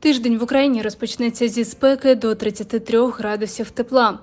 Тиждень в Україні розпочнеться зі спеки до 33 градусів тепла.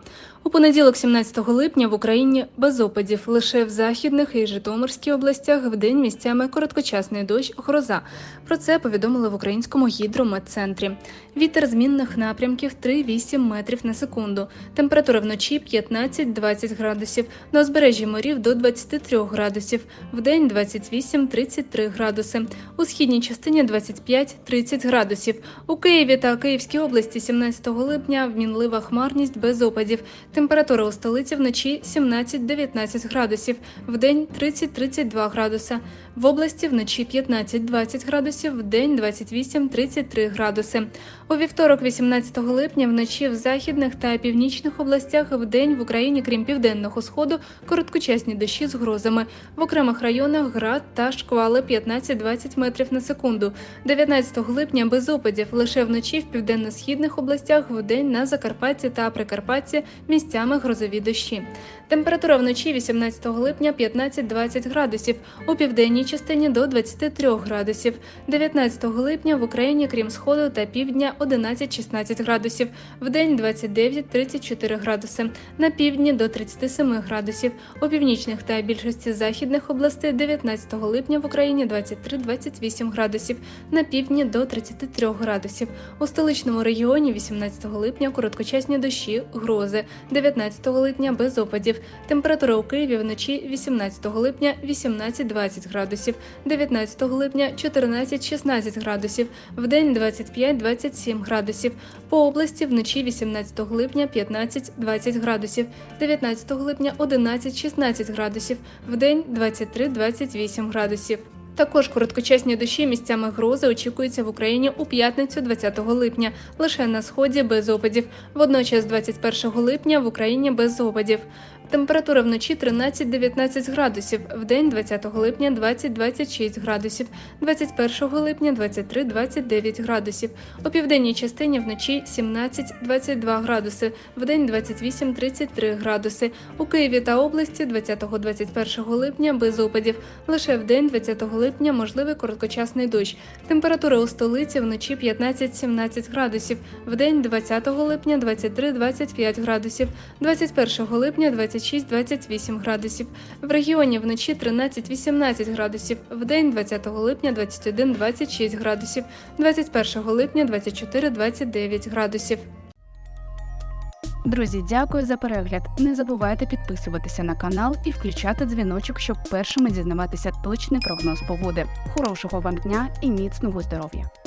У понеділок, 17 липня, в Україні без опадів лише в західних і Житомирській областях в день місцями короткочасний дощ, гроза. Про це повідомили в українському гідрометцентрі. Вітер змінних напрямків 3-8 метрів на секунду. Температура вночі 15-20 градусів. На узбережжі морів до 23 градусів. В день 28-33 градуси. У східній частині 25-30 градусів. У Києві та Київській області 17 липня вмінлива хмарність без опадів. Температура у столиці вночі 17-19 градусів, в день 30-32 градуса. В області вночі 15-20 градусів, в день 28-33 градуси. У вівторок, 18 липня, вночі в західних та північних областях в день в Україні, крім південного сходу, короткочасні дощі з грозами. В окремих районах град та шквали 15-20 метрів на секунду. 19 липня без опадів лише вночі в південно-східних областях в день на Закарпатті та Прикарпатті місцями грозові дощі. Температура вночі 18 липня 15-20 градусів, у південній частині до 23 градусів. 19 липня в Україні, крім сходу та півдня, 11-16 градусів, в день 29-34 градуси, на півдні до 37 градусів, у північних та більшості західних областей 19 липня в Україні 23-28 градусів, на півдні до 33 градусів. У столичному регіоні 18 липня короткочасні дощі, грози, 19 липня без опадів. Температура у Києві вночі 18 липня 18-20 градусів, 19 липня 14-16 градусів, вдень 25-27 градусів. По області вночі 18 липня 15-20 градусів, 19 липня 11-16 градусів, вдень 23-28 градусів. Також короткочасні дощі місцями грози очікуються в Україні у п'ятницю 20 липня, лише на сході без опадів. Водночас 21 липня в Україні без опадів. Температура вночі 13-19 градусів, в день 20 липня 20-26 градусів, 21 липня 23-29 градусів. У південній частині вночі 17-22 градуси, в день 28-33 градуси. У Києві та області 20-21 липня без опадів. Лише в день 20 липня можливий короткочасний дощ. Температура у столиці вночі 15-17 градусів, в день 20 липня 23-25 градусів, 21 липня 26-28 градусів. В регіоні вночі 13-18 градусів, в день 20 липня 21-26 градусів, 21 липня 24-29 градусів. Друзі, дякую за перегляд. Не забувайте підписуватися на канал і включати дзвіночок, щоб першими дізнаватися точний прогноз погоди. Хорошого вам дня і міцного здоров'я!